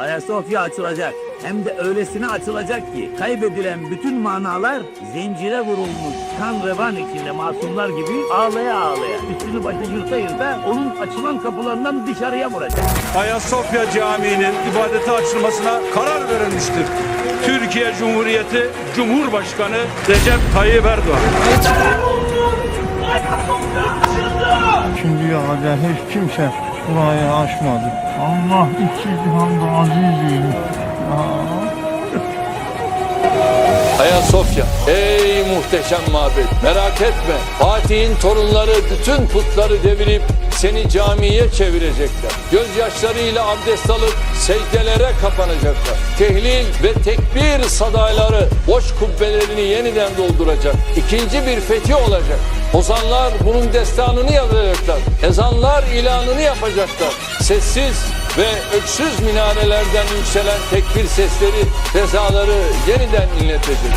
Ayasofya açılacak. Hem de öylesine açılacak ki kaybedilen bütün manalar zincire vurulmuş kan revan içinde masumlar gibi ağlaya ağlaya üstünü başını yırta yırta onun açılan kapılarından dışarıya vuracak. Ayasofya Camii'nin ibadete açılmasına karar verilmiştir. Türkiye Cumhuriyeti Cumhurbaşkanı Recep Tayyip Erdoğan. Şimdiye kadar hiç kimse burayı aşmadı. Allah iki cihanda azizim. Ayasofya. Ey muhteşem mabet. Merak etme. Fatih'in torunları bütün putları devirip seni camiye çevirecekler. Gözyaşlarıyla abdest alıp secdelere kapanacaklar. Tehlil ve tekbir sadaları boş kubbelerini yeniden dolduracak. İkinci bir fethi olacak. Ozanlar bunun destanını yazacaklar. Ezanlar ilanını yapacaklar. Sessiz ve öksüz minarelerden yükselen tekbir sesleri, fezaları yeniden inletecek.